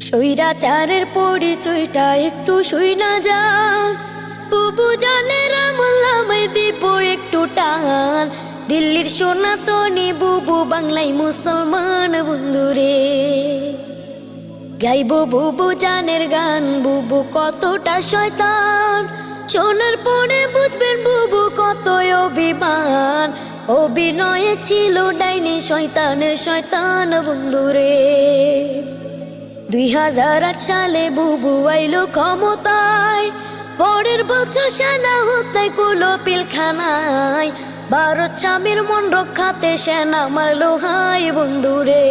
স্বৈরাচারের পরিচয়টা একটু শুই না যা বুবু জানে রামলামাই দিব একটু টান। দিল্লির সোনাতনি বুবু বাংলায় মুসলমান বন্ধুরে। গাইব বুবু জানের গান, বুবু কতটা শয়তান। শোনার পরে বুঝবেন বুবু কত অভিমান। অভিনয়ে ছিল ডাইনি শয়তানের শয়তান বন্ধুরে। দুই হাজার আট সালে বুবু আইলো ক্ষমতায়। পরের বছর সেনা হত্যায় কুলো পিলখানায়। ভারত স্বামীর মন রক্ষাতে সেনা মারলো হাই বন্ধুরে।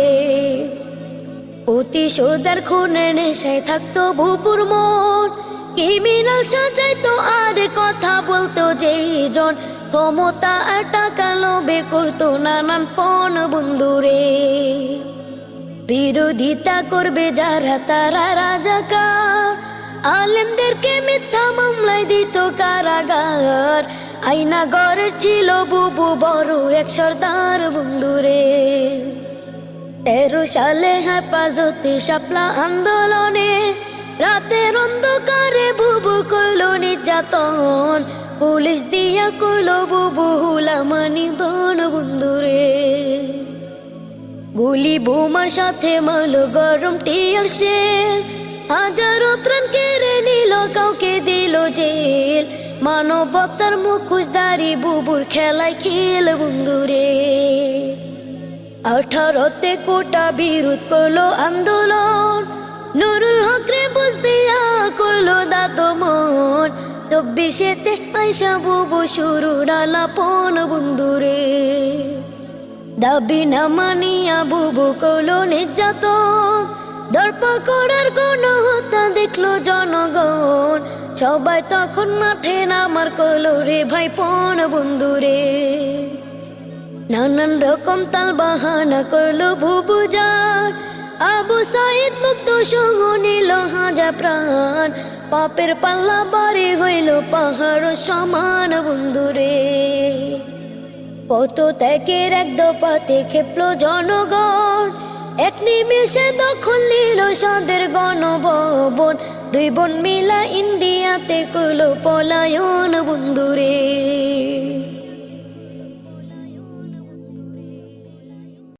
প্রতিশোধের খুনে নেশায় থাকতো বুপুর মন। ক্রিমিনাল সাজাইতো আর কথা বলতো যেই জন। ক্ষমতা আর টাকা লোভে করতো নানান পণ বন্ধুরে। বিরোধিতা করবে যারা, তারা রাজাকার। আলেমদেরকে মিথ্যা মামলায় দিত কারাগার। আইনা ঘরের ছিল বুবু বড় এক সর্দার বন্ধুরে। তেরো সালে হেফাজতে শাপলা আন্দোলনে রাতের অন্ধকারে বুবু করল নির্যাতন। পুলিশ দিয়া করল বুবু হুলামানি দন বন্ধুরে। গুলি বোমার সাথে মালো গরম টিয়ার সে। হাজারো প্রাণ কেড়ে নিল, কাউকে দিল জেল। মানবতার মুখোশধারী বুবুর খেলায় খেল বন্ধুরে। আঠারোতে কোটা বিরোধ করল আন্দোলন। নুরুল হকরে বুঝ দিয়া করল দাদমন। চব্বিশেতে আইসা বুবু শুরু ডালাপন বন্ধুরে। দাবি না মানিয়া বুবু করল নির্যাতন। দর্প করার কোন হত্যা দেখল জনগণ। সবাই তখন মাঠে নামার কলো রে ভাই পন বন্ধুরে। নানান রকম তাল বাহানা করল বুবু যার আবু সাইদ মুক্ত সহ নিল হাজা প্রাণ। পাপের পাল্লা বাড়ি হইল পাহাড় সমান বন্ধুরে। কত ত্যাগের এক দপাতে খেপলো জনগণ। এক নিমেষে দখল নিল সাদের গণভবন। দুই বোন মিলা ইন্ডিয়াতে কইলো পলায়ন বন্ধুরে।